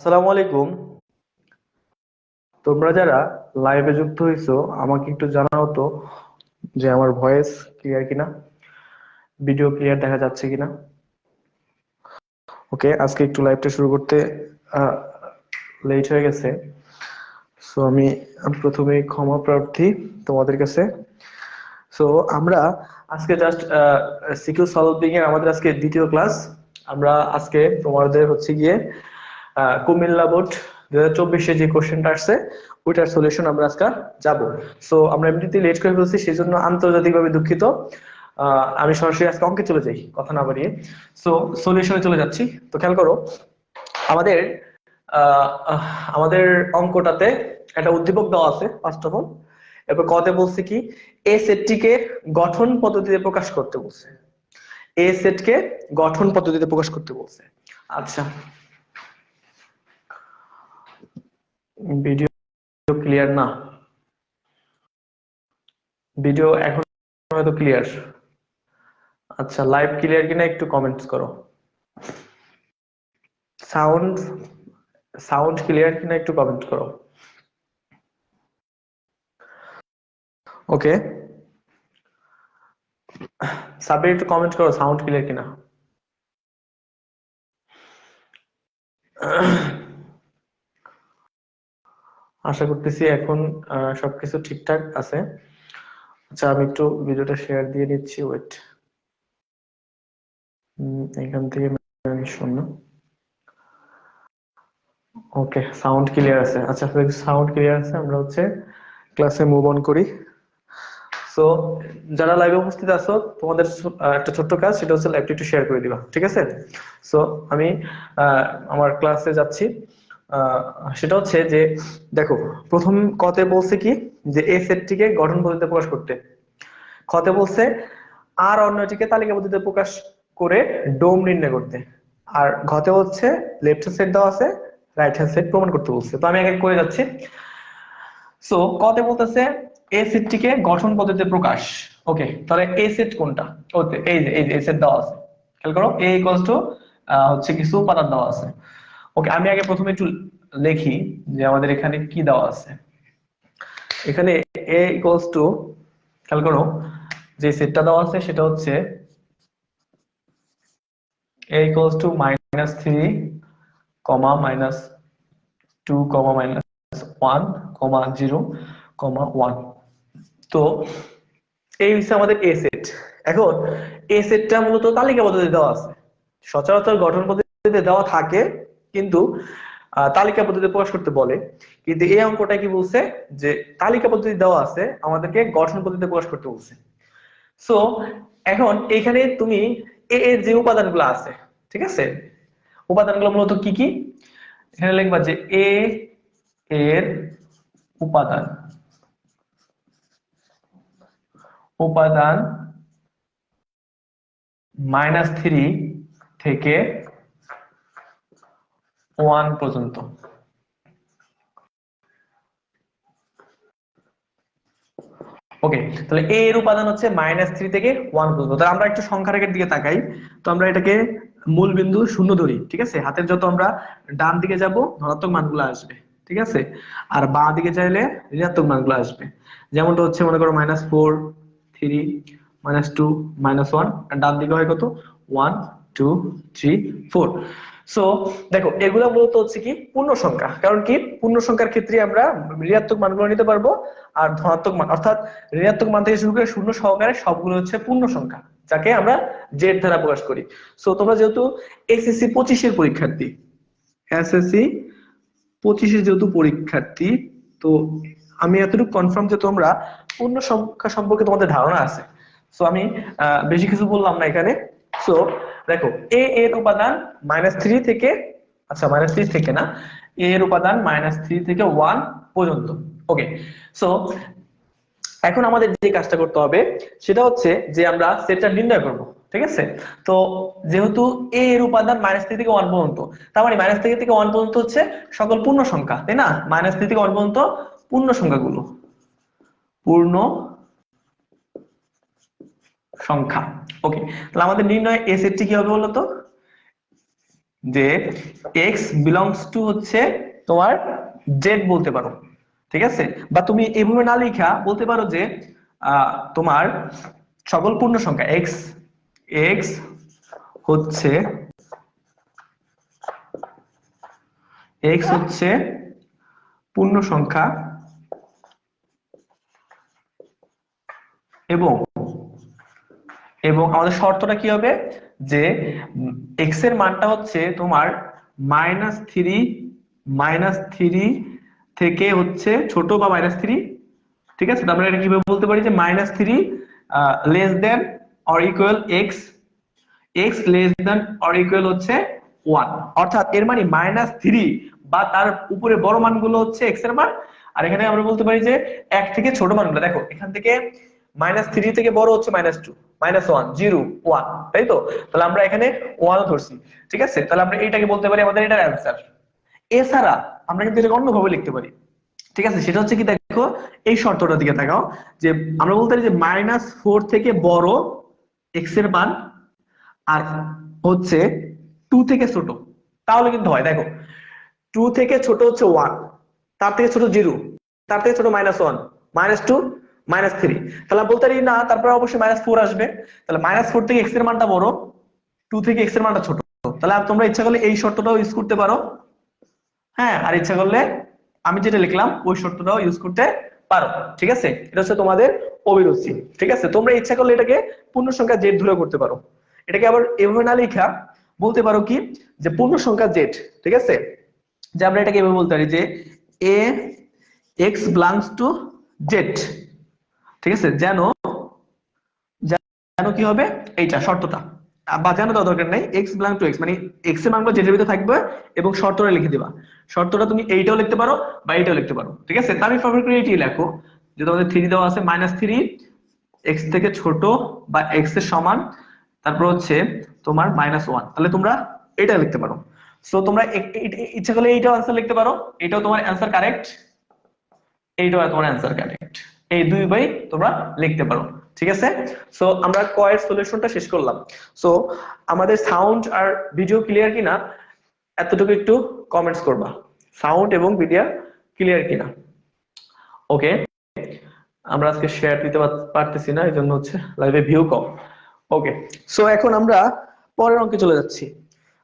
আসসালামু আলাইকুম। তোমরা যারা লাইভে যুক্ত হয়েছো আমাকে একটু জানাও তো যে আমার ভয়েস ক্লিয়ার কিনা ভিডিও ক্লিয়ার দেখা যাচ্ছে কিনা। ওকে আজকে একটু লাইভটা শুরু করতে লেট হয়ে গেছে। সো আমি প্রথমে ক্ষমা প্রার্থী তোমাদের কাছে। সো আমরা আজকে জাস্ট সিকিউ সলভিং এর আমাদের আজকে দ্বিতীয় ক্লাস আমরা আজকে তোমাদের হচ্ছে গিয়ে কুমিল্লা বোর্ড দুই হাজার চব্বিশে যে কোশ্চেনটা আসছে, ওইটার সলিউশন আমরা আজকে যাব। সো আমরা এমনিতে লেট করে ফেলছি সেই জন্য আন্তর্জাতিকভাবে দুঃখিত। আমি সরাসরি আজকে অঙ্কে চলে যাই, কথা না বাড়িয়ে। সো সলিউশনে চলে যাচ্ছি। তো খেয়াল করো, আমাদের আমাদের অঙ্কটাতে একটা উদ্দীপক দেওয়া আছে ফার্স্ট অফ অল এরপর কতে বলছে কি, এ সেটটিকে গঠন পদ্ধতিতে প্রকাশ করতে বলছে। এ সেটকে গঠন পদ্ধতিতে প্রকাশ করতে বলছে। আচ্ছা। ভিডিও ক্লিয়ার না। ভিডিও এখন হয়তো ক্লিয়ার আচ্ছা লাইভ ক্লিয়ার কিনা একটু কমেন্টস করো। সাউন্ড সাউন্ড ক্লিয়ার কিনা একটু কমেন্ট করো। ওকে সাবির একটু কমেন্ট করো সাউন্ড ক্লিয়ার কিনা। আশা করতেছি এখন সবকিছু ঠিকঠাক আছে। আচ্ছা আমি একটু ভিডিওটা শেয়ার দিয়ে নিচ্ছি ওয়েট এখান থেকে শূন্য ওকে সাউন্ড ক্লিয়ার আছে। আচ্ছা সাউন্ড ক্লিয়ার আছে, আমরা হচ্ছে ক্লাসে মুভ অন করি। সো যারা লাইভে উপস্থিত আছো, তোমাদের একটা ছোট্ট কাজ, সেটা হচ্ছে লাইভটা একটু শেয়ার করে দিবা, ঠিক আছে? সো আমি আমার ক্লাসে যাচ্ছি। সেটা হচ্ছে যে, দেখো, প্রথম কতে বলছে কি? যে এই সেটটিকে গঠন পদ্ধতিতে প্রকাশ করতে। খতে বলছে আর অন্যটিকে তালিকা পদ্ধতিতে প্রকাশ করে ডোম নির্ণয় করতে। আর ঘতে হচ্ছে লেফট হ্যান্ড সাইড দেওয়া আছে রাইট হ্যান্ড সেট প্রমাণ করতে বলছে। তো আমি এক এক করে যাচ্ছি। সো কতে বলতেছে এ সেটটিকে গঠন পদ্ধতিতে প্রকাশ। ওকে তাহলে এ সেট কোনটা? ওতে, এই যে, এই এ সেট দেওয়া আছে। খেয়াল করো এ ইকুয়ালস টু হচ্ছে কিছু উপাদান দেওয়া আছে। ওকে আমি আগে প্রথমে একটু লিখি যে আমাদের এখানে কি দেওয়া আছে। এখানে এ ইকুয়ালস টু খেয়াল করো, যে সেটটা দেওয়া আছে সেটা হচ্ছে a equals to minus 3 comma minus 2 comma minus 1 comma 0 comma 1 তো এই হচ্ছে আমাদের এ সেট এখন এ সেটটা মূলত তালিকা পদ্ধতিতে দেওয়া আছে। সচরাচর গঠন পদ্ধতিতে দেওয়া থাকে কিন্তু তালিকা পদ্ধতিতে প্রকাশ করতে বলে। কিন্তু এই অঙ্কটা কি বলছে? যে তালিকা পদ্ধতি দেওয়া আছে, আমাদেরকে গঠন পদ্ধতিতে প্রকাশ করতে বলছে। সো এখন এখানে তুমি এ এর যে উপাদানগুলো আছে, ঠিক আছে? উপাদানগুলো মূলত কি কি? এখানে লিখবা যে এ এর উপাদান। উপাদান মাইনাস থ্রি থেকে ওয়ান পর্যন্ত। ওকে, তাহলে a এর উপাদান হচ্ছে মাইনাস থ্রি থেকে ওয়ান পর্যন্ত। তাহলে আমরা একটু সংখ্যা রেখার দিকে তাকাই। তো আমরা এটাকে মূল বিন্দু শূন্য ধরি, ঠিক আছে? হাতের যত আমরা ডান দিকে যাব, ধনাত্মক মানগুলো আসবে, ঠিক আছে? আর বাঁ দিকে চাইলে ঋণাত্মক মানগুলো আসবে। যেমনটা হচ্ছে মনে করো minus four three minus two minus one ডান দিকে হয় কত? One two three four so দেখো, এগুলো মূলত হচ্ছে কি পূর্ণ সংখ্যা কারণ কি? পূর্ণ সংখ্যার ক্ষেত্রে আমরা ঋণাত্মক মানগুলো নিতে পারব আর ধনাত্মক মান। অর্থাৎ ঋণাত্মক মান থেকে শুরু করে শূন্য সহকারে সবগুলো হচ্ছে পূর্ণ সংখ্যা যাকে আমরা জেড দ্বারা প্রকাশ করি। সো তোমরা যেহেতু এসএসসি পঁচিশের পরীক্ষার্থী এসএসসি পঁচিশের যেহেতু পরীক্ষার্থী, তো আমি এতটুকু কনফার্ম যে তোমরা পূর্ণ সংখ্যা সম্পর্কে তোমাদের ধারণা আছে। সো আমি বেশি কিছু বললাম না এখানে। সো দেখো এ এর উপাদান মাইনাস থ্রি থেকে আচ্ছা মাইনাস থ্রি থেকে না এ এর উপাদান মাইনাস থ্রি থেকে ওয়ান পর্যন্ত ওকে সো এখন আমাদের যে কাজটা করতে হবে, সেটা হচ্ছে যে আমরা সেটটা নির্ণয় করব, ঠিক আছে? তো, যেহেতু এ এর উপাদান মাইনাস থ্রি থেকে ওয়ান পর্যন্ত, তার মানে মাইনাস থ্রি থেকে ওয়ান পর্যন্ত হচ্ছে সকল পূর্ণ সংখ্যা, তাই না? মাইনাস থ্রি থেকে ওয়ান পর্যন্ত পূর্ণ সংখ্যাগুলো, পূর্ণ সংখ্যা। ওকে তাহলে আমাদের নির্ণয় এ সেটটি কি হবে বলতো? যে এক্স বিলংস টু হচ্ছে তোমার জেড বলতে পারো, ঠিক আছে? বা তুমি এভাবে না লিখা বলতে পারো যে তোমার সকল পূর্ণ সংখ্যা এক্স এক্স হচ্ছে এক্স হচ্ছে পূর্ণ সংখ্যা এবং এবং আমাদের শর্তটা কি হবে? যে এক্সের মানটা হচ্ছে তোমার মাইনাস থ্রি মাইনাস থ্রি থেকে হচ্ছে ছোট বা মাইনাস থ্রি ঠিক আছে? তারপরে এটা কীভাবে বলতে পারি যে minus three less than or equal x x less than or equal হচ্ছে ওয়ান অর্থাৎ এর মানে মাইনাস থ্রি বা তার উপরে বড় মানগুলো হচ্ছে এক্সের মান। আর এখানে আমরা বলতে পারি যে এক থেকে ছোট মানগুলো। দেখো, এখান থেকে মাইনাস থ্রি থেকে বড় হচ্ছে minus two minus one zero one তাই তো তাহলে আমরা এখানে ওয়ান ধরছি, ঠিক আছে? তাহলে আমরা এইটাকে বলতে পারি আমাদের এটার অ্যান্সার এছাড়া আমরা কিন্তু এটাকে অন্যভাবে লিখতে পারি, ঠিক আছে? সেটা হচ্ছে কি, দেখো, এই শর্তটার দিকে তাকাও, যে আমরা বলতে পারি যে মাইনাস ফোর থেকে বড় এক্সের মান আর হচ্ছে টু থেকে ছোট, তাহলে কিন্তু হয়, দেখো টু থেকে ছোট হচ্ছে ওয়ান তার থেকে ছোট জিরো তার থেকে ছোট minus one minus two minus three তাহলে বলতে পারি, না, তারপরে অবশ্যই মাইনাস ফোর আসবে। তাহলে মাইনাস ফোর থেকে এক্সের মানটা বড় টু থেকে এক্সের মানটা ছোট। তাহলে তোমরা ইচ্ছা করলে এই শর্তটাও ইউজ করতে পারো। হ্যাঁ আর ইচ্ছা করলে আমি যেটা লিখলাম, ওই শর্তটাও ইউজ করতে পারো। ঠিক আছে? এটা হচ্ছে তোমাদের অভিরুচি। ঠিক আছে? তোমরা ইচ্ছা করলে এটাকে পূর্ণ সংখ্যা জেড ধরে করতে পারো। এটাকে আবার এভাবে না লেখা, বলতে পারো কি? যে পূর্ণ সংখ্যা জেড ঠিক আছে? যে আমরা এটাকে এভাবে বলতে পারি যে এ এক্স বিলংস টু জেড ঠিক আছে? যেন যেন কি হবে? এইটা, শর্তটা। বা জানো দেওয়া দরকার নাই এক্স বিলং টু এক্স মানে এক্সের মানগুলো জেডের ভিতরে থাকবে, এবং শর্তটা লিখে দিবা। শর্তটা তুমি এইটাও লিখতে পারো বা এইটাও লিখতে পারো। ঠিক আছে? আমি ফেভারিট করে এইটাই লেখো, যে তোমাদের থ্রি দেওয়া আছে মাইনাস থ্রি এক্স থেকে ছোট বা এক্সের সমান, তারপর হচ্ছে তোমার মাইনাস ওয়ান তাহলে তোমরা এটা লিখতে পারো। সো তোমরা ইচ্ছা করলে এইটাও অ্যান্সার লিখতে পারো। এটাও তোমার অ্যান্সার কারেক্ট এইটাও তোমার অ্যান্সার কারেক্ট এই দুই বাই তোমরা লিখতে পারো, ঠিক আছে? সো আমরা কয়ের সলিউশনটা শেষ করলাম। সো আমাদের সাউন্ড আর ভিডিও ক্লিয়ার কিনা, এতটুকু একটু কমেন্টস করবা। সাউন্ড এবং ভিডিও ক্লিয়ার কিনা। ওকে আমরা আজকে শেয়ার দিতে পারতেছি না এই জন্য হচ্ছে লাইভে ভিউ কম। ওকে সো এখন আমরা পরের অঙ্কে চলে যাচ্ছি।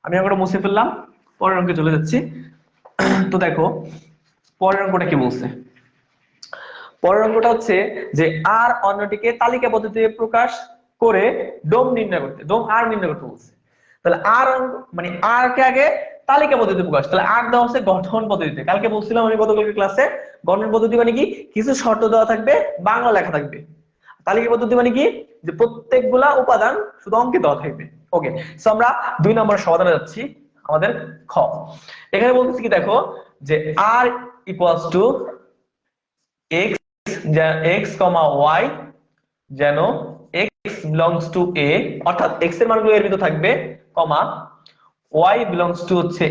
আমি অঙ্কটা মুছে ফেললাম, পরের অঙ্কে চলে যাচ্ছি। তো দেখো, পরের অঙ্কটা কি বলছে? পরের অঙ্কটা হচ্ছে যে আর অন্যটিকে তালিকা পদ্ধতিতে প্রকাশ করে ডোম নির্ণয় করতে, ডোম আর নির্ণয় করতে বলছে। তাহলে আর মানে আর কে আগে তালিকা পদ্ধতিতে প্রকাশ, তাহলে আর দেওয়া হচ্ছে গঠন পদ্ধতিতে। কালকে বলছিলাম আমি গতকালকে ক্লাসে গঠন পদ্ধতি মানে কি? কিছু শর্ত দেওয়া থাকবে, বাংলা লেখা থাকবে। তালিকা পদ্ধতি মানে কি? যে প্রত্যেকগুলা উপাদান শুধু অঙ্কে দেওয়া থাকবে। ওকে সো আমরা দুই নম্বর সমাধানে যাচ্ছি, আমাদের খ। এখানে বলতেছি কি, দেখো, যে আর equals to x x comma যেন অর্থাৎ এর মানগুলো এর ভিতর থাকবে কমা হচ্ছে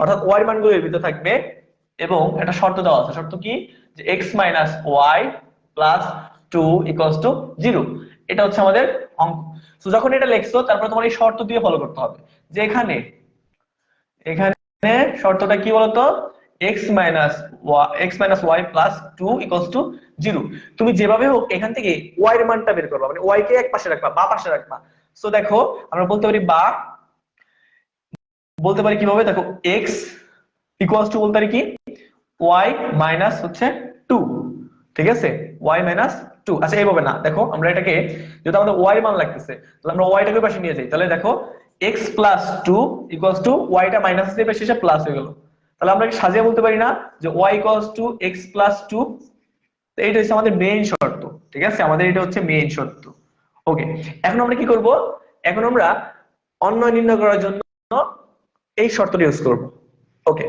অর্থাৎ মানগুলো এর ভিতর থাকবে এবং একটা শর্ত দেওয়া আছে। শর্ত কি? যে minus y plus two two zero এটা হচ্ছে আমাদের অঙ্ক। যখন এটা লিখছো, তারপর তোমার এই শর্ত দিয়ে ফলো করতে হবে। যে এখানে এখানে শর্তটা কি বলতো? X minus x minus y plus two equals to zero তুমি যেভাবে হোক এখান থেকে y এর মানটা বের করবা মানে y কে এক পাশে রাখবা, বা পাশে রাখবা। সো দেখো, আমরা বলতে পারি বা, বলতে পারি কীভাবে? দেখো, x ইকুয়ালস টু বলতে পারি কি? y মাইনাস হচ্ছে টু ঠিক আছে? y মাইনাস টু আচ্ছা এইভাবে না। দেখো, আমরা এটাকে, যেহেতু আমাদের y মান লাগতেছে, তাহলে আমরা y টাকে পাশে নিয়ে যাই। তাহলে দেখো, x plus two equals to y টা মাইনাস দিয়ে শেষে প্লাস হয়ে গেল। তাহলে আমরা সাজিয়ে বলতে পারি না যে y equals to x plus two এইটা হচ্ছে আমাদের মেইন শর্ত, ঠিক আছে? আমাদের এটা হচ্ছে মেইন শর্ত। ওকে এখন আমরা কি করব? এখন আমরা অন্য নির্ণয় করার জন্য এই শর্তটা ইউজ করব। ওকে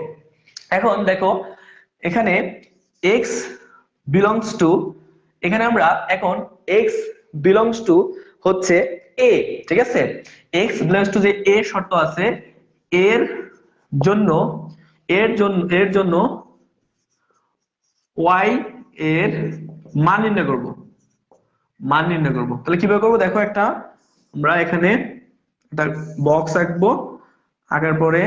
এখন দেখো, এখানে x বিলংস টু এখানে আমরা এখন x বিলংস টু হচ্ছে a, ঠিক আছে? x বিলংস টু যে a শর্ত আছে, এর জন্য এর জন্য এর জন্য y এর মান নির্ণয় করব। মান নির্ণয় করব। তাহলে কীভাবে করব? দেখো একটা, আমরা এখানে একটা বক্স আঁকবো। আঁকার পরে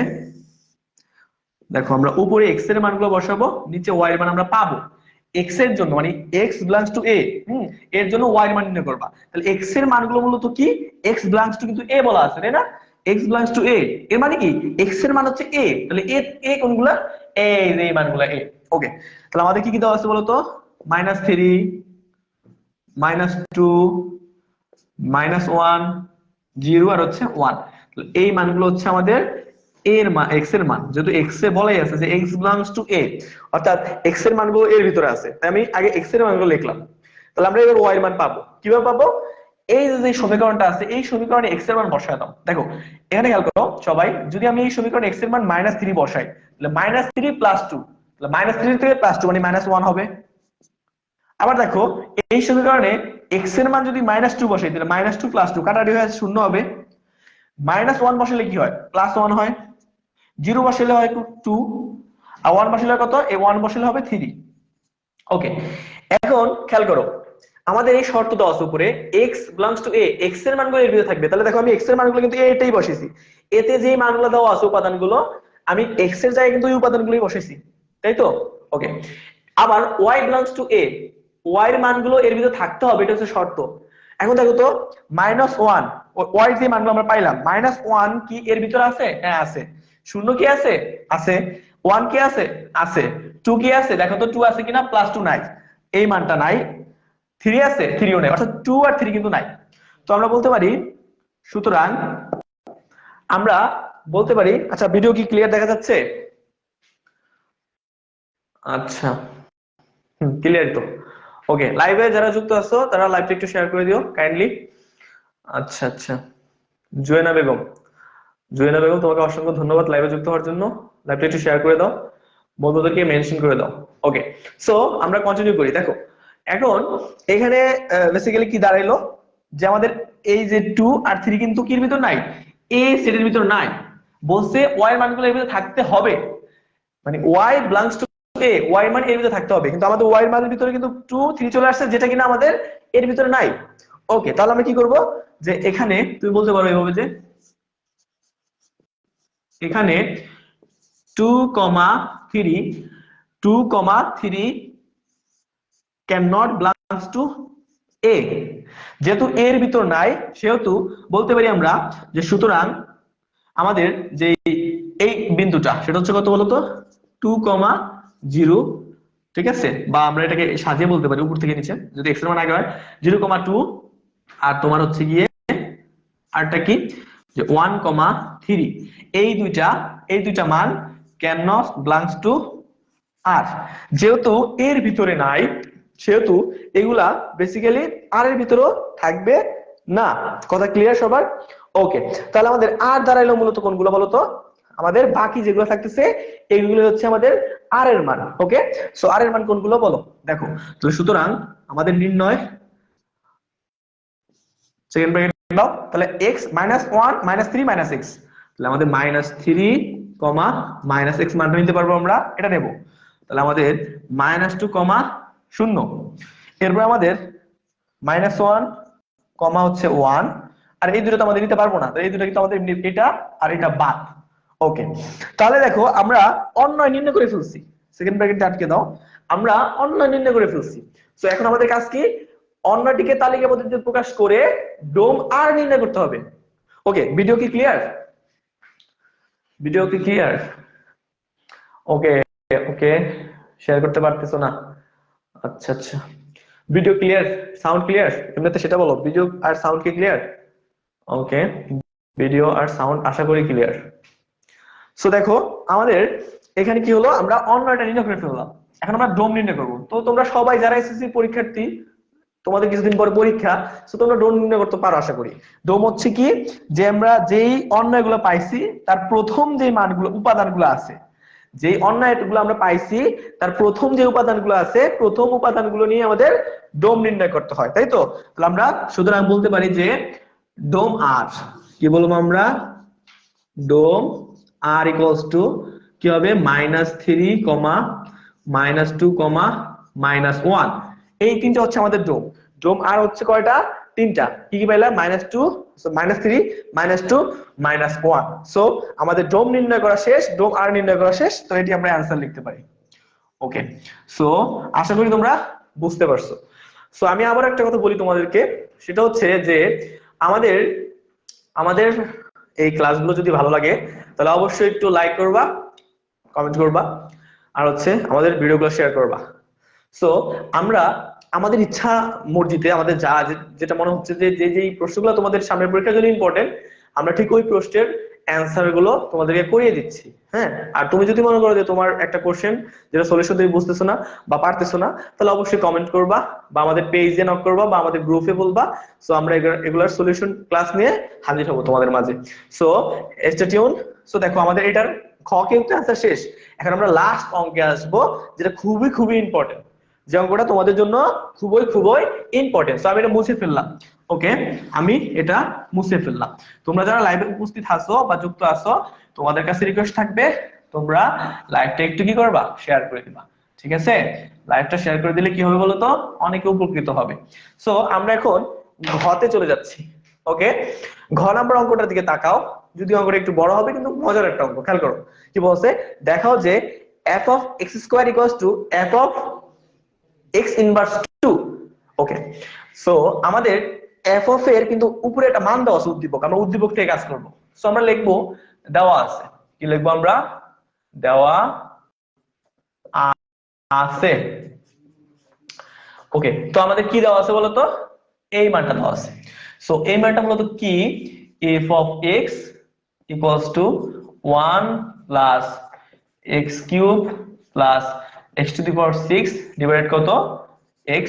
দেখো, আমরা উপরে এক্সের মানগুলো বসাবো, নিচে ওয়াই এর মান আমরা পাবো। এক্সের জন্য মানে এক্স বিলংস টু এ এর জন্য ওয়াই এর মান নির্ণয় করবা। তাহলে এক্সের মানগুলো মূলত কি? এক্স বিলংস টু কিন্তু এ বলা আছে, তাই না? এক্স বিলংস টু এ এর মানে কি? এক্সের মান হচ্ছে এ তাহলে এ এ কোনগুলা? যে এই মানগুলা এ ওকে তাহলে আমাদের কি কি দেওয়া আছে বলতো? Minus three minus two minus one zero আর হচ্ছে ওয়ান এই মানগুলো হচ্ছে আমাদের এর মান এক্সের মান। যেহেতু এক্স এ বলাই আছে যে এক্স বিলংস টু এ অর্থাৎ এক্সের মানগুলো এর ভিতরে আছে। তাই আমি আগে এক্সের মানগুলো লিখলাম। তাহলে আমরা এবার ওয়াই এর মান পাবো। কীভাবে পাবো? এই যে সমীকরণটা আছে, এই সমীকরণে এক্সের মান বসায় দাও। দেখো, এখানে খেয়াল করো, সবাই, যদি আমি এই সমীকরণে এক্সের মান মাইনাস থ্রি বসাই, তাহলে মাইনাস থ্রি প্লাস টু তাহলে মাইনাস থ্রি থেকে প্লাস টু মানে মাইনাস ওয়ান হবে। আবার দেখো, এই সমীকরণে এক্সের মান যদি মাইনাস টু বসাই, তাহলে মাইনাস টু প্লাস টু কাটাটি হয়ে শূন্য হবে। মাইনাস ওয়ান বসালে কি হয়? প্লাস ওয়ান হয়। জিরো বসালে হয় টু আর ওয়ান বসালে কত? এই ওয়ান বসালে হবে থ্রি ওকে এখন খেয়াল করো আমাদের এই শর্ত দেওয়া আছে উপরে এক্স বিলংস টু এ এক্সের মানগুলো এর ভিতরে থাকবে। তাহলে দেখো আমি এক্সের মানগুলো কিন্তু এটাই বসেছি এতে যে মানগুলো দেওয়া আছে উপাদানগুলো, আমি এক্সের জায়গায় কিন্তু ওই উপাদানগুলোই বসেছি তাই তো? ওকে আবার y belongs to a y এর মানগুলো এর ভিতরে থাকতে হবে, এটা হচ্ছে শর্ত। এখন দেখো তো মাইনাস ওয়ান ওয়াই যে মানগুলো আমরা পাইলাম মাইনাস ওয়ান কি এর ভিতরে আছে? হ্যাঁ আছে। শূন্য কি আছে? আছে। ওয়ান কি আছে? আছে। টু কি আছে? দেখো তো টু আছে কিনা? প্লাস টু নাই। এই মানটা নাই। থ্রি আছে থ্রিও নাই, অর্থাৎ টু আর থ্রি কিন্তু নাই। তো আমরা বলতে পারি, সুতরাং আমরা বলতে পারি আচ্ছা ভিডিও কি ক্লিয়ার দেখা যাচ্ছে? আচ্ছা ক্লিয়ার তো। ওকে লাইভে যারা যুক্ত আছো, তারা লাইভটা একটু শেয়ার করে দিও কাইন্ডলি আচ্ছা আচ্ছা। জয়না বেগম। জয়না বেগম, তোমাকে অসংখ্য ধন্যবাদ লাইভে যুক্ত হওয়ার জন্য। লাইভটা একটু শেয়ার করে দাও। বন্ধুদেরকে মেনশন করে দাও। ওকে সো আমরা কন্টিনিউ করি। দেখো এখন এখানে বেসিক্যালি কি দাঁড়াইলো? যে আমাদের এই যে টু আর থ্রি কিন্তু কির ভিতর নাই? এ সেটের ভিতর নাই। বলছে ওয়াই এর মানগুলো এর ভিতরে থাকতে হবে। মানে y belongs to a y মান এর ভিতরে থাকতে হবে। কিন্তু আমাদের ওয়াই মানের ভিতরে কিন্তু টু থ্রি চলে আসছে, যেটা কিনা আমাদের এর ভিতরে নাই। ওকে তাহলে আমরা কি করব? যে এখানে, তুমি বলতে পারো এভাবে যে এখানে two comma three two comma three can not belongs to a যেহেতু এর ভিতর নাই, সেহেতু বলতে পারি আমরা যে সুতরাং আমাদের যে এই বিন্দুটা, সেটা হচ্ছে কত বলতো? টু কমা জিরো ঠিক আছে? বা আমরা এটাকে সাজিয়ে বলতে পারি উপর থেকে নিচে, যদি এক্সের মান আগে হয় জিরো কমা টু আর তোমার হচ্ছে গিয়ে আরটা কি? যে ওয়ান কমা থ্রি এই দুইটা এই দুইটা মান ক্যান নট বিলংস টু আর যেহেতু এর ভিতরে নাই সেহেতু এগুলা বেসিক্যালি আর এর ভিতরেও থাকবে না। কথা ক্লিয়ার সবার? ওকে তাহলে আমাদের আর দাঁড়াইলো মূলত কোনগুলো বলতো? আমাদের বাকি যেগুলো থাকতেছে, এগুলো হচ্ছে আমাদের আর এর মান ওকে সো আর এর মান কোনগুলো বলো? দেখো, তো সুতরাং আমাদের নির্ণয় সেকেন্ড ব্র্যাকেট দাও। তাহলে x minus one minus three minus x তাহলে আমাদের minus three comma minus x মানটা নিতে পারব আমরা, এটা নেব। তাহলে আমাদের মাইনাস টু কমা শূন্য। এরপর আমাদের মাইনাস ওয়ান কমা হচ্ছে ওয়ান আর এই দুটো তো আমাদের নিতে পারব না। এই দুটো কিন্তু আমাদের এটা আর এটা বাদ। ওকে তাহলে দেখো, আমরা অন্যয় নির্ণয় করে ফেলছি। সেকেন্ড ব্র্যাকেটটা আটকে দাও। আমরা অন্যয় নির্ণয় করে ফেলছি। তো এখন আমাদের কাজ কি? অন্যটিকে তালিকা পদ্ধতিতে প্রকাশ করে ডোম আর নির্ণয় করতে হবে। ওকে ভিডিও কি ক্লিয়ার ভিডিও কি ক্লিয়ার ওকে ওকে শেয়ার করতে পারতেছো না। আচ্ছা আচ্ছা। ভিডিও ক্লিয়ার সাউন্ড ক্লিয়ার এমনিতে সেটা বলো। ভিডিও আর সাউন্ড কি ক্লিয়ার ওকে ভিডিও আর সাউন্ড আশা করি ক্লিয়ার সো দেখো, আমাদের এখানে কি হলো? আমরা অন্যটা নির্ণয় করে ফেললাম। এখন আমরা ডোম নির্ণয় করব। তো তোমরা সবাই যারা এসএসসি পরীক্ষার্থী, তোমাদের কিছুদিন পরে পরীক্ষা তো তোমরা ডোম নির্ণয় করতে পারো আশা করি। ডোম হচ্ছে কি? যে আমরা যেই অন্যায়গুলো পাইছি, তার প্রথম যে মানগুলো, উপাদানগুলো আছে যেই অন্যায়গুলো আমরা পাইছি, তার প্রথম যে উপাদানগুলো আছে, প্রথম উপাদানগুলো নিয়ে আমাদের ডোম নির্ণয় করতে হয়, তাই তো? তাহলে আমরা সুতরাং বলতে পারি যে ডোম আর, কি বলব আমরা? ডোম আর ইকুয়ালস টু কি হবে? Minus three comma minus two comma minus one এই তিনটা হচ্ছে আমাদের ডোম। ডোম আর হচ্ছে কয়টা? তিনটা। কি কি পাইলাম minus two minus three minus two minus one so আমাদের ডোম নির্ণয় করা শেষ ডোম আর নির্ণয় করা শেষ তো এটি আমরা অ্যান্সার লিখতে পারি। ওকে সো আশা করি তোমরা বুঝতে পারছ। সো আমি আবার একটা কথা বলি তোমাদেরকে, সেটা হচ্ছে যে, আমাদের আমাদের এই ক্লাসগুলো যদি ভালো লাগে, তাহলে অবশ্যই একটু লাইক করবা কমেন্ট করবা, আর হচ্ছে আমাদের ভিডিওগুলো শেয়ার করবা। সো আমরা আমাদের ইচ্ছা মর্জিতে আমাদের যা যেটা মনে হচ্ছে যে যে, যেই প্রশ্নগুলো তোমাদের সামনের পরীক্ষার জন্য ইম্পর্টেন্ট আমরা ঠিক ওই প্রশ্নের অ্যান্সারগুলো তোমাদেরকে করিয়ে দিচ্ছি হ্যাঁ? আর তুমি যদি মনে করো যে তোমার একটা কোশ্চেন যেটা সলিউশন তুমি বুঝতেছো না বা পারতেছো না, তাহলে অবশ্যই কমেন্ট করবা বা আমাদের পেজে নক করবা বা আমাদের গ্রুপে বলবা। সো আমরা এগুলো- এগুলোর সলিউশন ক্লাস নিয়ে হাজির হব তোমাদের মাঝে। সো স্টেটিউন সো দেখো আমাদের এটার খ কিন্তু অ্যান্সার শেষ। এখন আমরা লাস্ট অঙ্কে আসব, যেটা খুবই খুবই ইম্পর্টেন্ট যে অঙ্কটা তোমাদের জন্য খুবই খুবই ইম্পর্টেন্ট তো আমি এটা মুছে ফেললাম ওকে আমি এটা মুছে ফেললাম। তোমরা যারা লাইভে উপস্থিত আছো বা যুক্ত আছো, তোমাদের কাছে রিকোয়েস্ট থাকবে, তোমরা লাইভটা একটু কি করবা? শেয়ার করে দিবা, ঠিক আছে? লাইভটা শেয়ার করে দিলে কি হবে বলো তো অনেকে উপকৃত হবে। সো আমরা এখন ঘতে চলে যাচ্ছি ওকে ঘ নাম্বার অঙ্কটার দিকে তাকাও। যদি অঙ্কটা একটু বড় হবে, কিন্তু মজার একটা অঙ্ক, খেয়াল করো। কি বলছে? দেখাও যে f of x square equals to f of x inverse 2 okay so আমাদের f of এর কিন্তু উপরে একটা মান দেওয়া আছে উদ্দীপক। আমরা উদ্দীপক থেকে কাজ করব। সো আমরা লিখব, দেওয়া আছে। কি লিখব আমরা? দেওয়া আছে। ওকে তো আমাদের কি দেওয়া আছে বলতো? এই মানটা দেওয়া আছে। সো এই মানটা মূলত কি? F of x equals to 1 plus x cube plus x to the power 6 divided কত? x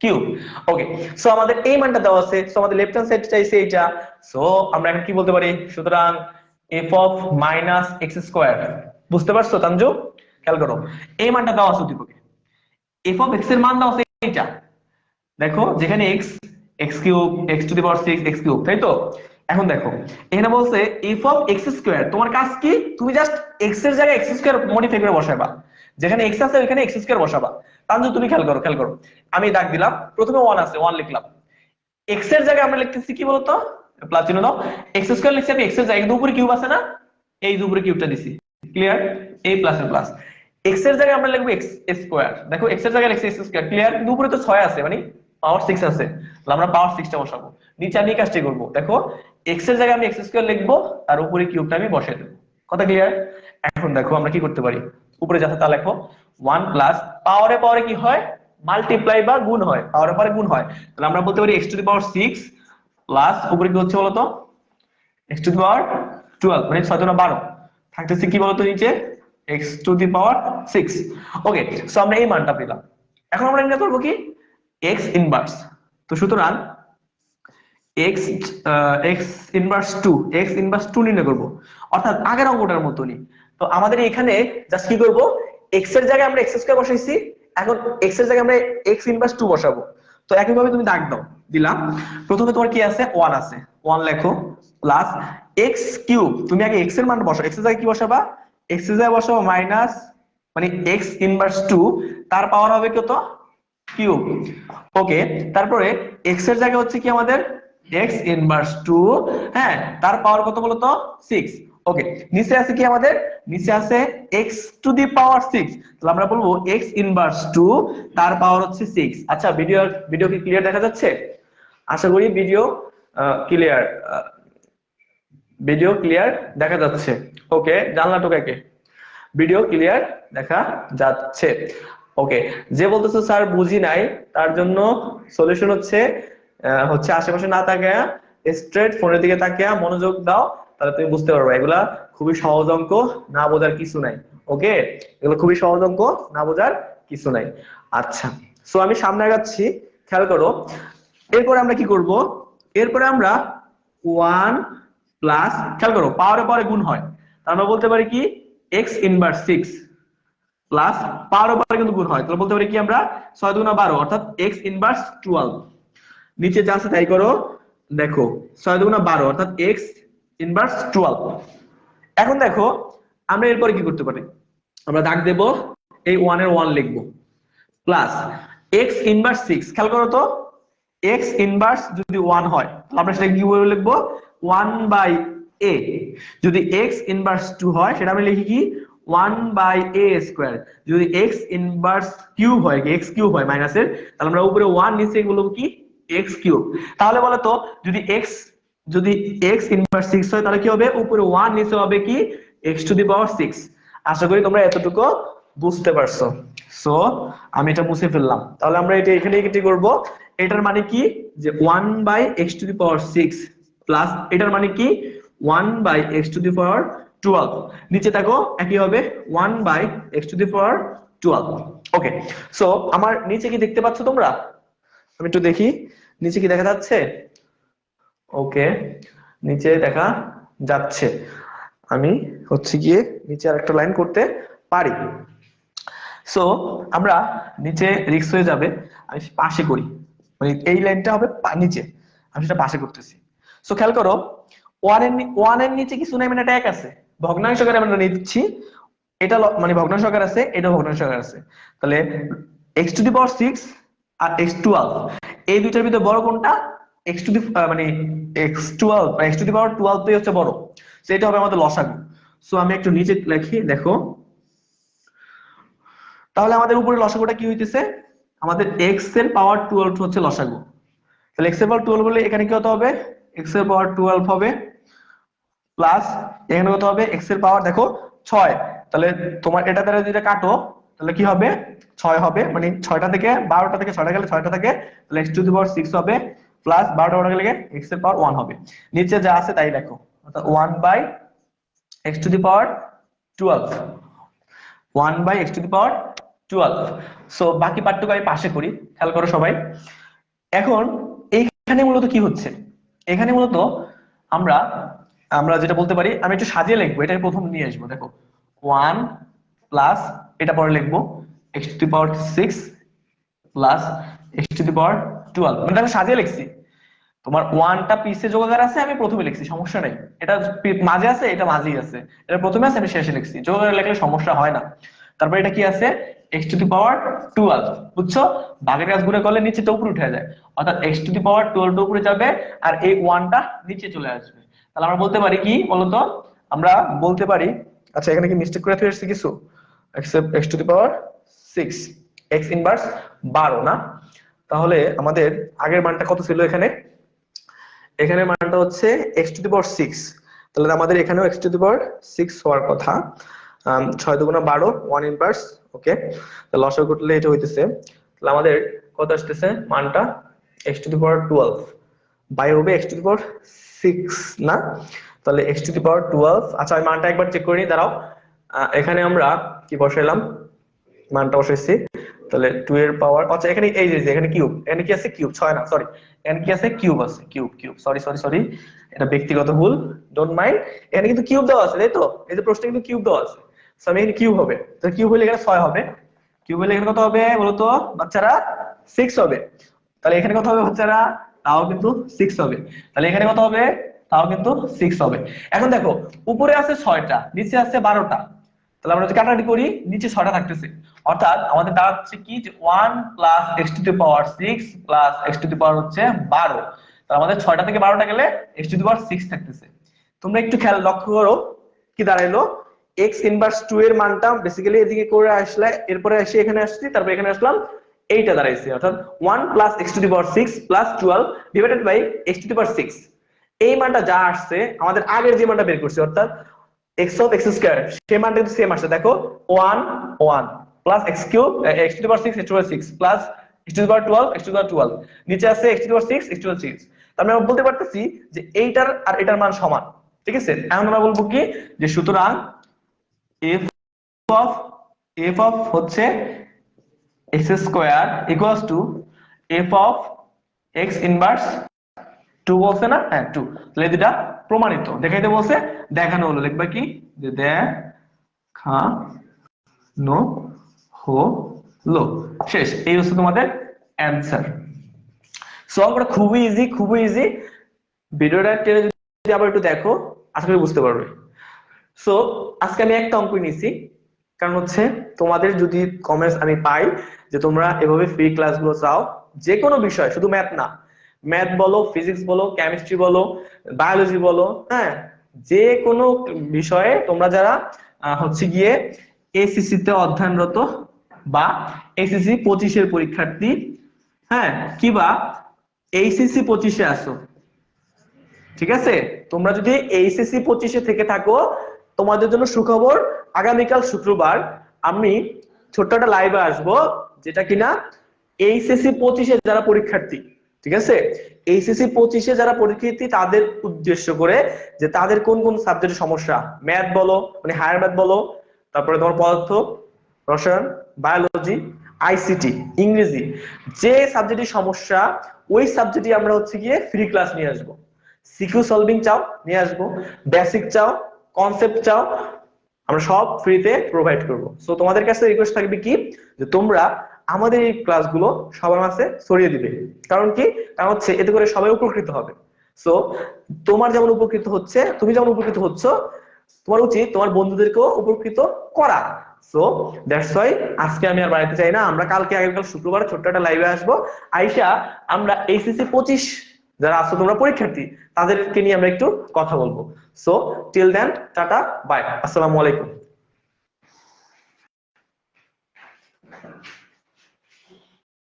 কিউব ওকে সো আমাদের এই মানটা দেওয়া আছে সো আমাদের লেফট হ্যান্ড সাইড চাইছে এটা সো আমরা এখন কি বলতে পারি? সুতরাং f of minus x square বুঝতে পারছ, তানজু? খেয়াল করো। এই মানটা দেওয়া আছে উদ্দীপকে f of x এর মান দেওয়া আছে এইটা। দেখো, যেখানে x x cube x to the power 6 x cube তাই তো? এখন দেখো, এখানে বলছে, f of x স্কয়ার তোমার কাজ কি? তুমি জাস্ট x এর জায়গায় x স্কয়ার মডিফাই করে বসাবা যেখানে x আছে ওখানে এক্স স্কয়ার বসাবা। তানজু, তুমি খেয়াল করো খেয়াল করো। আমি ডাক দিলাম, প্রথমে ওয়ান আছে ওয়ান লিখলাম। x এর জায়গায় আমরা লিখতেছি কি বলতো? প্লাস চিহ্ন দাও। x স্কয়ার লিখছি আমি এক্সের জায়গায় উপরে কিউব আছে না? এই যে উপরে কিউবটা দিছি। ক্লিয়ার a প্লাস এর প্লাস x এর জায়গায় আমরা লিখব এক্স স্কয়ার দেখো এক্সের জায়গায় x স্কয়ার ক্লিয়ার উপরে তো ছয় আছে মানে পাওয়ার সিক্স আছে। তাহলে আমরা পাওয়ার 6 টা বসাবো। নিচে আমি কাজটি করব। দেখো, x এর জায়গায় আমি x স্কয়ার লিখব, তার উপরে কিউবটা আমি বসাই দেবো। কথা ক্লিয়ার এখন দেখো, আমরা কি করতে পারি? উপরে যাচ্ছে তা লেখো। 1 প্লাস পাওয়ারে পাওয়ারে কি হয়? মাল্টিপ্লাই বা গুণ হয়। পাওয়ারে পাওয়ারে গুণ হয়। তাহলে আমরা বলতে পারি x to the power 6 plus উপরে কি হচ্ছে বলতো? x টু দি পাওয়ার 12 মানে 6 দুগুণে 12 থাকতেছে কি বলতো নিচে? x to the power 6 okay so আমরা এই মানটা পেলাম। এখন আমরা নির্ণয় করব কি? x ইনভার্স তো সুতরাং ah, x inverse 2 x inverse two নির্ণয় করব। অর্থাৎ আগের অঙ্কটার মতনই। তো আমাদের এখানে জাস্ট কি করব? এক্সের জায়গায় আমরা এক্স স্কয়ার বসাইছি, এখন এক্সের জায়গায় আমরা এক্স ইনভার্স টু বসাবো। তো একইভাবে তুমি দাগ দাও, দিলাম। প্রথমে তোমার কি আছে? ওয়ান আছে। ওয়ান লেখো। প্লাস এক্স কিউব তুমি আগে এক্সের মান বসাও। এক্সের জায়গায় কি বসাবা? এক্সের জায়গায় বসাবো মাইনাস মানে এক্স ইনভার্স টু তার পাওয়ার হবে কত? কিউব ওকে তারপরে এক্সের জায়গায় হচ্ছে কি আমাদের? X ইনভার্স টু হ্যাঁ তার পাওয়ার কত বলতো? 6 ওকে নিচে আছে কি আমাদের? নিচে আছে x টু দি পাওয়ার 6 তাহলে আমরা বলব x ইনভার্স 2 তার পাওয়ার হচ্ছে 6 আচ্ছা ভিডিও ভিডিও কি ক্লিয়ার দেখা যাচ্ছে? আশা করি ভিডিও ক্লিয়ার ভিডিও ক্লিয়ার দেখা যাচ্ছে। ওকে জানলা টোকাকে ভিডিও ক্লিয়ার দেখা যাচ্ছে। ওকে যে বলতেছো, স্যার, বুঝি নাই। তার জন্য সলিউশন হচ্ছে হচ্ছে আশেপাশে না তাকায়া স্ট্রেট ফোনের দিকে তাকিয়া মনোযোগ দাও। তাহলে তুমি বুঝতে পারবে। এগুলা খুবই সহজ অঙ্ক, না বোঝার কিছু নাই। ওকে এগুলো খুবই সহজ অঙ্ক, না বোঝার কিছু নাই। আচ্ছা সো আমি সামনে আগাচ্ছি। খেয়াল করো, এরপরে আমরা কি করব? এরপরে আমরা ওয়ান প্লাস খেয়াল করো পাওয়ারে পাওয়ারে গুণ হয়। তার আমরা বলতে পারি কি? এক্স ইনভার্স সিক্স প্লাস পাওয়ারে পাওয়ারে কিন্তু গুণ হয়। তাহলে বলতে পারি কি আমরা? ছয় দুগুণা বারো, অর্থাৎ এক্স ইনভার্স টুয়েলভ নিচে যা আছে তাই করো, দেখো, ছয় দুগুণা বারো, অর্থাৎ এক্স ইনভার্স টুয়েলভ এখন দেখো, আমরা এরপরে কি করতে পারি? আমরা দাগ দেব, এই ওয়ানের ওয়ান লিখব। প্লাস এক্স ইনভার্স সিক্স খেয়াল করো তো এক্স ইনভার্স যদি ওয়ান হয়, তাহলে আমরা সেটা কি বলে লিখব? ওয়ান বাই এ যদি এক্স ইনভার্স টু হয়, সেটা আমি লিখি কি? ওয়ান বাই এ স্কোয়ার যদি এক্স ইনভার্স কিউব হয় এক্স কিউব হয় মাইনাসের তাহলে আমরা উপরে ওয়ান নিচে বলব কি? এক্স কিউব তাহলে বলো তো, যদি এক্স যদি এক্স ইনভার্স সিক্স হয়, তাহলে কি হবে? উপরে ওয়ান নিচে হবে কি? X to the power six আশা করি তোমরা এতটুকু বুঝতে পারছ। সো আমি এটা মুছে ফেললাম। তাহলে আমরা এটা এখানে কি করব। এটার মানে কি? যে one by x to the power six plus এটার মানে কি? One by x to the power twelve নিচে থাকো, একই হবে। One by x to the power twelve okay so আমার নিচে কি দেখতে পাচ্ছ তোমরা? আমি একটু দেখি। নিচে কি দেখা যাচ্ছে? ওকে, নিচে দেখা যাচ্ছে। আমি হচ্ছে গিয়ে নিচে আর একটা লাইন করতে পারি। সো আমরা নিচে রিক্স হয়ে যাবে, আমি পাশে করি। মানে এই লাইনটা হবে নিচে, আমি সেটা পাশে করতেছি। সো খেয়াল করো ওয়ানের ওয়ানের নিচে কিছু নাই মানে এটা এক আছে। ভগ্নাংশ ভগ্নাংশকারে আমরা নিচ্ছি? এটা মানে মানে ভগ্নাংশকার আছে, এটা ভগ্নাংশ ভগ্নাংশকার আছে। তাহলে x to the power six R x twelve এই দুইটার ভিতরে বড় কোনটা? এক্স টু দি মানে x twelve x to the power twelve হচ্ছে বড়। সো এটা হবে আমাদের লসাগু। সো আমি একটু নিচে লিখি, দেখো। তাহলে আমাদের উপরে লসাগুটা কি হইতেছে? আমাদের এক্সের পাওয়ার টুয়েলভ হচ্ছে লসাগু। তাহলে এক্সের পাওয়ার টুয়েলভ হলে এখানে কি হতে হবে? এক্সের পাওয়ার টুয়েলভ হবে প্লাস এখানে কত হবে? এক্সের পাওয়ার দেখো, ছয়। তাহলে তোমার এটা দ্বারা যদি কাটো, তাহলে কি হবে? ছয় হবে। মানে ছয়টা থেকে বারোটা থেকে ছয়টা গেলে ছয়টা থেকে। তাহলে x to the power six হবে। প্লাস বারোটা বারোটা গেলে এক্সের পাওয়ার ওয়ান হবে। নিচে যা আছে তাই দেখো অর্থাৎ one by x to the power twelve one by x to the power twelve so বাকি পার্টটুকু আমি পাশে করি। খেয়াল করো সবাই। এখন এইখানে মূলত কি হচ্ছে? এখানে মূলত আমরা আমরা যেটা বলতে পারি, আমি একটু সাজিয়ে লিখব। এটা প্রথম নিয়ে আসব, দেখো। ওয়ান প্লাস এটা পরে লিখব x to the power six plus x to the power twelve মানে আমি সাজিয়ে লিখছি। তোমার ওয়ানটা পিসে যোগাকার আছে, আমি প্রথমে লিখছি, সমস্যা নেই। এটা মাঝে আছে, এটা মাঝেই আছে। এটা প্রথমে আছে, আমি শেষে লিখছি। যোগাকার লিখলে সমস্যা হয় না। তারপর এটা কি আছে? X to the power twelve বুঝছ? বাঘের কাজ ঘুরে করলে নিচেটা উপরে উঠে যায়। অর্থাৎ x to the power twelve উপরে যাবে, আর এই ওয়ানটা নিচে চলে আসবে। তাহলে আমরা বলতে পারি কি বলতো? আমরা বলতে পারি আচ্ছা এখানে কি মিস্টেক করে ফেলেছি কিছু? X to the power six x inverse বারো, না? তাহলে আমাদের আগের মানটা কত ছিল এখানে? এখানে মানটা হচ্ছে x to the power six তাহলে আমাদের এখানেও x to the power six হওয়ার কথা। ছয় দুগুণা বারো ওয়ান ইনভার্স ওকে তাহলে লসও করলে এটা হইতেছে। তাহলে আমাদের কত আসতেছে? মানটা x to the power twelve by হবে x to the power six না? তাহলে x to the power twelve আচ্ছা আমি মানটা একবার চেক করে নিই, দাঁড়াও। এখানে আমরা কি বসাইলাম? মানটা বসাইছি। তাহলে টু এর পাওয়ার আচ্ছা এখানে এই যে এখানে কিউব এখানে কি আছে? কিউব ছয় না সরি এখানে কি আছে? কিউব আছে cube cube sorry sorry sorry এটা ব্যক্তিগত ভুল ডোন্ট মাইন্ড এখানে কিন্তু কিউব দেওয়া আছে তাই তো? এই যে প্রশ্নে কিন্তু কিউব দেওয়া আছে So, আমি এখানে কিউব হবে তো কিউব হলে এখানে ছয় হবে কিউব হলে এখানে কত হবে বলতো? বাচ্চারা সিক্স হবে তাহলে এখানে কত হবে বাচ্চারা? তাও কিন্তু সিক্স হবে তাহলে এখানে কত হবে? তাও কিন্তু সিক্স হবে এখন দেখো উপরে আছে ছয়টা নিচে আছে বারোটা তাহলে আমরা যদি কাটাকাটি করি, নিচে ছয়টা থাকতেছে। অর্থাৎ আমাদের দাঁড়াচ্ছে কি যে one plus x to the power six plus x to the power হচ্ছে বারো। তাহলে আমাদের ছয়টা থেকে বারোটা গেলে x to the power six থাকতেছে। তোমরা একটু খেয়াল লক্ষ্য করো, কি দাঁড়াইলো? এক্স ইনভার্স টু এর মানটা বেসিক্যালি এদিকে করে আসলে, এরপরে এসে এখানে আসছি, তারপর এখানে আসলাম, এইটা দাঁড়াইছে। অর্থাৎ one plus x to the power six plus twelve divided by x to the power six এই মানটা যা আসছে, আমাদের আগের যে মানটা বের করছি, অর্থাৎ এক্স অফ এক্স স্কোয়ার সেই মানটা কিন্তু সেম আসছে, দেখো one one plus x cube x to power six x to power six plus x to power twelve x to power twelve নিচে আছে x to power six x to power six তার মানে আমরা বলতে পারতেছি যে এইটার আর এটার মান সমান, ঠিক আছে? এখন আমরা বলব কি? যে সুতরাং এফ অফ এফ অফ হচ্ছে x square equals to f of x inverse to বলছে না? হ্যাঁ টু। তাহলে এই দুটা প্রমাণিত। দেখাইতে বলছে, দেখানো হলো। লিখবা কি? যে দেখানো হলো। শেষ। এই হচ্ছে তোমাদের অ্যান্সার সলভ করা খুবই ইজি খুবই ইজি ভিডিওটা যদি আবার একটু দেখো, আশা করি বুঝতে পারবে। সো আজকে আমি একটা অঙ্ক নিয়েছি। কারণ হচ্ছে, তোমাদের যদি কমেন্টস আমি পাই যে তোমরা এভাবে ফ্রি ক্লাসগুলো চাও, যে কোনো বিষয়, শুধু ম্যাথ না ম্যাথ বলো ফিজিক্স বলো কেমিস্ট্রি বলো বায়োলজি বলো হ্যাঁ যে কোনো বিষয়ে তোমরা যারা হচ্ছে গিয়ে এসিসি তে অধ্যয়নরত বা এসিসি পঁচিশের পরীক্ষার্থী হ্যাঁ কিবা এইচএসসি পঁচিশে আসো, ঠিক আছে? তোমরা যদি এইসিসি পঁচিশে থেকে থাকো, তোমাদের জন্য সুখবর, আগামীকাল শুক্রবার আমি ছোট্ট একটা লাইভে আসব, যেটা কিনা এইচএসসি পঁচিশে যারা পরীক্ষার্থী ঠিক আছে? এইচএসসি পঁচিশে যারা পরীক্ষার্থী, তাদের উদ্দেশ্য করে যে তাদের কোন কোন সাবজেক্টের সমস্যা? ম্যাথ বলো মানে হায়ার ম্যাথ বলো, তারপরে তোমার পদার্থ, রসায়ন বায়োলজি আইসিটি ইংরেজি। যে সাবজেক্টের সমস্যা, ওই সাবজেক্টে আমরা হচ্ছে গিয়ে ফ্রি ক্লাস নিয়ে আসব। সিকিউ সলভিং চাও, নিয়ে আসব। বেসিক চাও কনসেপ্ট চাও, আমরা সব ফ্রিতে প্রোভাইড করব। সো তোমাদের কাছে রিকোয়েস্ট থাকবে কি? যে তোমরা আমাদের এই ক্লাসগুলো সবার মাঝে ছড়িয়ে দিবে। কারণ কি? কারণ হচ্ছে এতে করে সবাই উপকৃত হবে। সো তোমার যেমন উপকৃত হচ্ছে, তুমি যেমন উপকৃত হচ্ছ, তোমার উচিত তোমার বন্ধুদেরকেও উপকৃত করা। সো দ্যাটস ওয়াই আজকে আমি আর বাড়িতে চাই না। আমরা কালকে, আগামীকাল শুক্রবার ছোট্ট একটা লাইভে আসব। আইসা আমরা এইচএসসি পঁচিশ যারা আছো, তোমরা পরীক্ষার্থী, তাদেরকে নিয়ে আমরা একটু কথা বলব। So till then tata bye আসসালামু আলাইকুম।